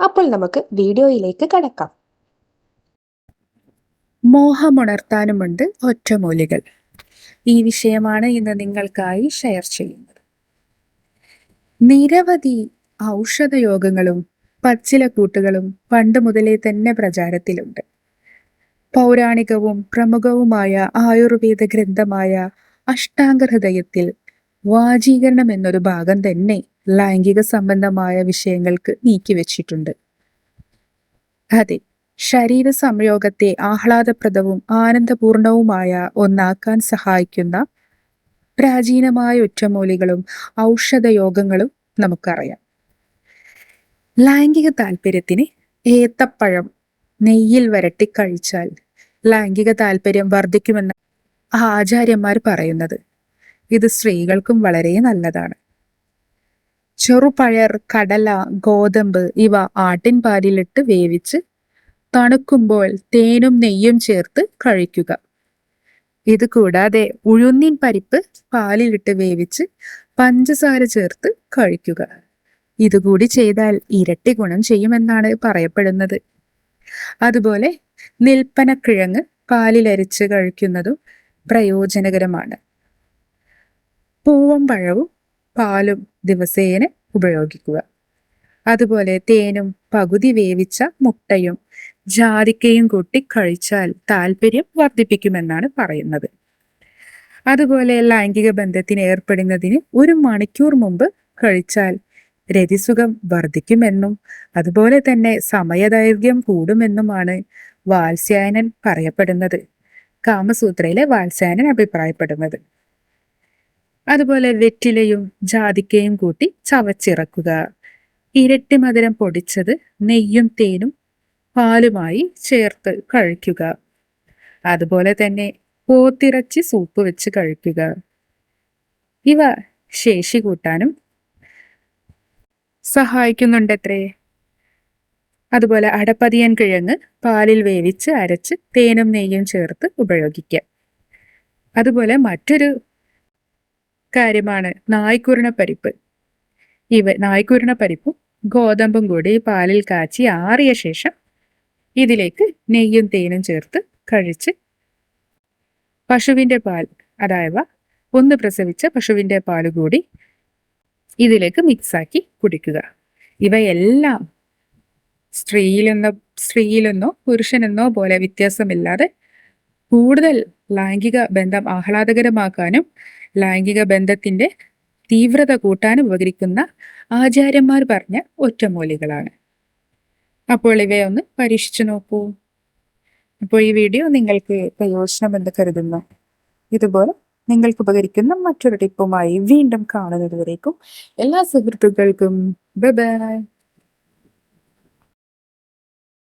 അപ്പോൾ നമുക്ക് വീഡിയോയിലേക്ക് കടക്കാം. മോഹമുണർത്താനുമുണ്ട് ഒറ്റമൂലികൾ. ഈ വിഷയമാണ് ഇന്ന് നിങ്ങൾക്കായി ഷെയർ ചെയ്യുന്നത്. നിരവധി ഔഷധയോഗങ്ങളും പച്ചിലക്കൂട്ടുകളും പണ്ട് മുതലേ തന്നെ പ്രചാരത്തിലുണ്ട്. പൗരാണികവും പ്രമുഖവുമായ ആയുർവേദ ഗ്രന്ഥമായ അഷ്ടാംഗഹൃദയത്തിൽ വാചീകരണം എന്നൊരു ഭാഗം തന്നെ ലൈംഗിക സംബന്ധമായ വിഷയങ്ങൾക്ക് നീക്കിവെച്ചിട്ടുണ്ട് അതെ ശരീര സംയോഗത്തെ ആഹ്ലാദപ്രദവും ആനന്ദപൂർണവുമായ ഒന്നാക്കാൻ സഹായിക്കുന്ന പ്രാചീനമായ ഒറ്റമൂലികളും ഔഷധയോഗങ്ങളും നമുക്കറിയാം. ലൈംഗിക താല്പര്യത്തിന് ഏത്തപ്പഴം നെയ്യിൽ വരട്ടി കഴിച്ചാൽ ലൈംഗിക താല്പര്യം വർദ്ധിക്കുമെന്ന് ആചാര്യന്മാർ പറയുന്നത്. ഇത് സ്ത്രീകൾക്കും വളരെ നല്ലതാണ്. ചെറുപഴർ കടല ഗോതമ്പ് ഇവ ആട്ടിൻ പാലിലിട്ട് വേവിച്ച് തണുക്കുമ്പോൾ തേനും നെയ്യും ചേർത്ത് കഴിക്കുക. ഇത് കൂടാതെ ഉഴുന്നിൻ പരിപ്പ് പാലിലിട്ട് വേവിച്ച് പഞ്ചസാര ചേർത്ത് കഴിക്കുക. ഇതുകൂടി ചെയ്താൽ ഇരട്ടി ഗുണം ചെയ്യുമെന്നാണ് പറയപ്പെടുന്നത്. അതുപോലെ നിൽപ്പനക്കിഴങ്ങ് പാലിലരിച്ച് കഴിക്കുന്നതും പ്രയോജനകരമാണ്. പൂവം പഴവും പാലും ദിവസേന ഉപയോഗിക്കുക. അതുപോലെ തേനും പകുതി വേവിച്ച മുട്ടയും ജാതിക്കയും കൂട്ടി കഴിച്ചാൽ താല്പര്യം വർദ്ധിപ്പിക്കുമെന്നാണ് പറയുന്നത്. അതുപോലെ ലൈംഗിക ബന്ധത്തിന് ഏർപ്പെടുന്നതിന് ഒരു മണിക്കൂർ മുമ്പ് കഴിച്ചാൽ രതിസുഖം വർദ്ധിക്കുമെന്നും അതുപോലെ തന്നെ സമയദൈർഘ്യം കൂടുമെന്നുമാണ് വാത്സ്യായനൻ പറയപ്പെടുന്നത്. കാമസൂത്രയിലെ വാത്സ്യായനൻ അഭിപ്രായപ്പെടുന്നത്. അതുപോലെ വെറ്റിലയും ജാതിക്കയും കൂട്ടി ചവച്ചിറക്കുക. ഇരട്ടി മധുരം പൊടിച്ചത് നെയ്യും തേനും പാലുമായി ചേർത്ത് കഴിക്കുക. അതുപോലെ തന്നെ പോത്തിറച്ചി സൂപ്പ് വെച്ച് കഴിക്കുക. ഇവ ശേഷി കൂട്ടാനും സഹായിക്കുന്നുണ്ടത്രേ. അതുപോലെ അടപ്പതിയൻ കിഴങ്ങ് പാലിൽ വേവിച്ച് അരച്ച് തേനും നെയ്യും ചേർത്ത് ഉപയോഗിക്കുക അതുപോലെ മറ്റൊരു കാര്യമാണ് നായ്ക്കുരുണ പരിപ്പ്. ഇവ നായ്ക്കുരുണ പരിപ്പും ഗോതമ്പും കൂടി പാലിൽ കാച്ചി ആറിയ ശേഷം ഇതിലേക്ക് നെയ്യും തേനും ചേർത്ത് കഴിച്ച് പശുവിന്റെ പാൽ അതായത് ഒന്ന് പ്രസവിച്ച പശുവിന്റെ പാൽ കൂടി ഇതിലേക്ക് മിക്സാക്കി കുടിക്കുക. ഇവയെല്ലാം സ്ത്രീയിലെന്നോ സ്ത്രീയിലെന്നോ പുരുഷനെന്നോ പോലെ വ്യത്യാസമില്ലാതെ കൂടുതൽ ലൈംഗിക ബന്ധം ആഹ്ലാദകരമാക്കാനും ലൈംഗിക ബന്ധത്തിന്റെ തീവ്രത കൂട്ടാനും ഉപകരിക്കുന്ന ആചാര്യന്മാർ പറഞ്ഞ ഒറ്റമൂലികളാണ്. അപ്പോൾ ഇവയൊന്ന് പരീക്ഷിച്ചു നോക്കൂ. അപ്പോൾ ഈ വീഡിയോ നിങ്ങൾക്ക് പ്രയോജനമെന്ന് കരുതുന്നു. ഇതുപോലെ നിങ്ങൾക്ക് ഉപകരിക്കുന്ന മറ്റൊരു ടിപ്പുമായി വീണ്ടും കാണുന്നതുവരേക്കും എല്ലാ സുഹൃത്തുക്കൾക്കും ബൈ.